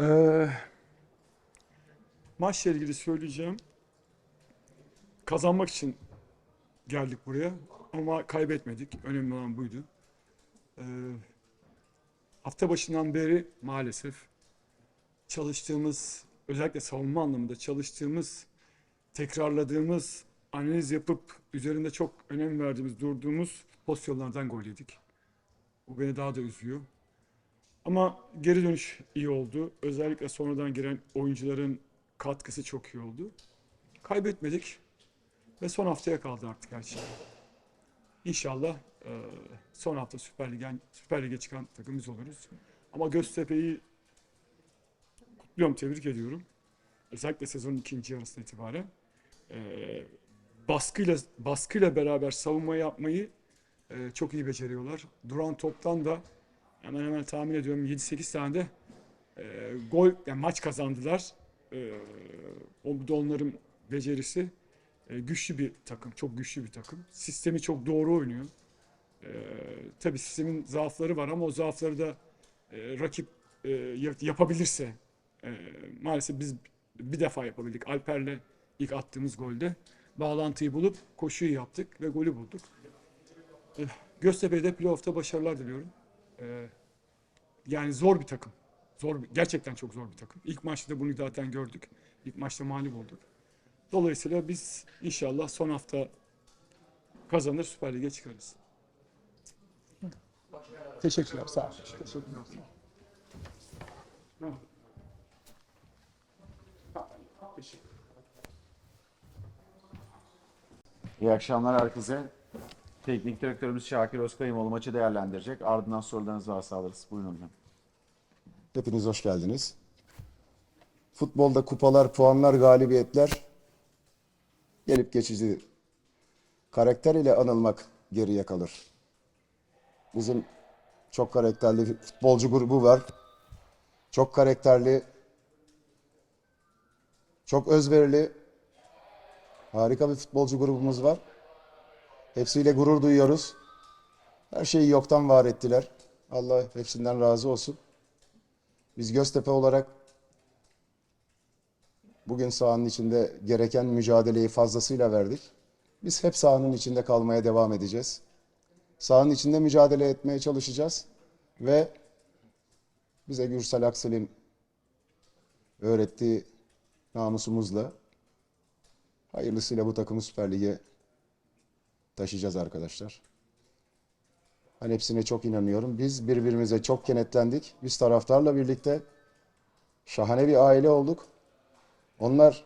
Ee, maçla ilgili söyleyeceğim. Kazanmak için geldik buraya ama kaybetmedik. Önemli olan buydu. Ee, hafta başından beri maalesef çalıştığımız, özellikle savunma anlamında çalıştığımız, tekrarladığımız, analiz yapıp üzerinde çok önem verdiğimiz, durduğumuz pozisyonlardan gol yedik. Bu beni daha da üzüyor. Ama geri dönüş iyi oldu. Özellikle sonradan giren oyuncuların katkısı çok iyi oldu. Kaybetmedik ve son haftaya kaldı artık her şey. İnşallah e, son hafta Süper Lig'e Süper Lig'e çıkan takım biz oluruz. Ama Göztepe'yi kutluyorum, tebrik ediyorum. Özellikle sezonun ikinci yarısına itibaren. E, baskıyla baskıyla beraber savunma yapmayı e, çok iyi beceriyorlar. Duran toptan da hemen hemen tahmin ediyorum 7-8 tane de e, gol yani maç kazandılar. E, o da onların becerisi. E, güçlü bir takım, çok güçlü bir takım. Sistemi çok doğru oynuyor. E, tabii sistemin zaafları var ama o zaafları da e, rakip e, yap- yapabilirse e, maalesef biz bir defa yapabildik. Alper'le ilk attığımız golde bağlantıyı bulup koşuyu yaptık ve golü bulduk. E, Göztepe'ye de playoff'ta başarılar diliyorum. E, yani zor bir takım. Zor, bir- gerçekten çok zor bir takım. İlk maçta da bunu zaten gördük. İlk maçta mağlup olduk. Dolayısıyla biz inşallah son hafta kazanır Süper Lig'e çıkarız. Teşekkürler. Sağ olun. Teşekkürler. İyi akşamlar herkese. Teknik direktörümüz Şakir Özkayımoğlu maçı değerlendirecek. Ardından sorularınızı varsa alırız. Buyurun hocam. Hepiniz hoş geldiniz. Futbolda kupalar, puanlar, galibiyetler gelip geçici. Karakter ile anılmak geriye kalır. Bizim çok karakterli futbolcu grubu var. Çok karakterli, çok özverili, harika bir futbolcu grubumuz var. Hepsiyle gurur duyuyoruz. Her şeyi yoktan var ettiler. Allah hepsinden razı olsun. Biz Göztepe olarak bugün sahanın içinde gereken mücadeleyi fazlasıyla verdik. Biz hep sahanın içinde kalmaya devam edeceğiz. Sahanın içinde mücadele etmeye çalışacağız ve bize Gürsel Aksel'in öğrettiği namusumuzla hayırlısıyla bu takımı Süper Lig'e taşıyacağız arkadaşlar. Ben hepsine çok inanıyorum. Biz birbirimize çok kenetlendik. Biz taraftarla birlikte şahane bir aile olduk. Onlar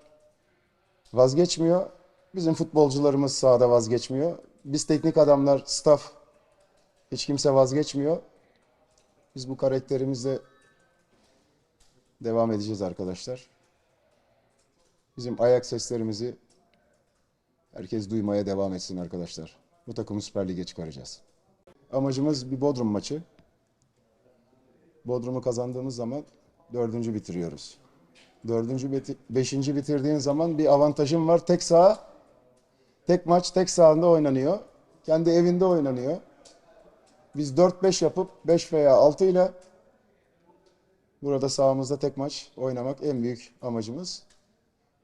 vazgeçmiyor. Bizim futbolcularımız sahada vazgeçmiyor. Biz teknik adamlar, staff hiç kimse vazgeçmiyor. Biz bu karakterimizle devam edeceğiz arkadaşlar. Bizim ayak seslerimizi herkes duymaya devam etsin arkadaşlar. Bu takımı Süper Lig'e çıkaracağız. Amacımız bir Bodrum maçı. Bodrum'u kazandığımız zaman dördüncü bitiriyoruz. Dördüncü, biti- beşinci bitirdiğin zaman bir avantajın var. Tek saha, tek maç tek sahanda oynanıyor. Kendi evinde oynanıyor. Biz 4-5 yapıp 5 veya 6 ile burada sahamızda tek maç oynamak en büyük amacımız.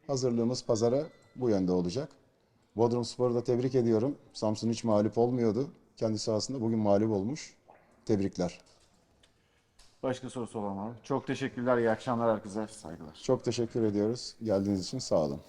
Hazırlığımız pazara bu yönde olacak. Bodrum Spor'u da tebrik ediyorum. Samsun hiç mağlup olmuyordu. Kendi sahasında bugün mağlup olmuş. Tebrikler. Başka sorusu olan var mı? Çok teşekkürler. İyi akşamlar herkese. Saygılar. Çok teşekkür ediyoruz. Geldiğiniz için sağ olun.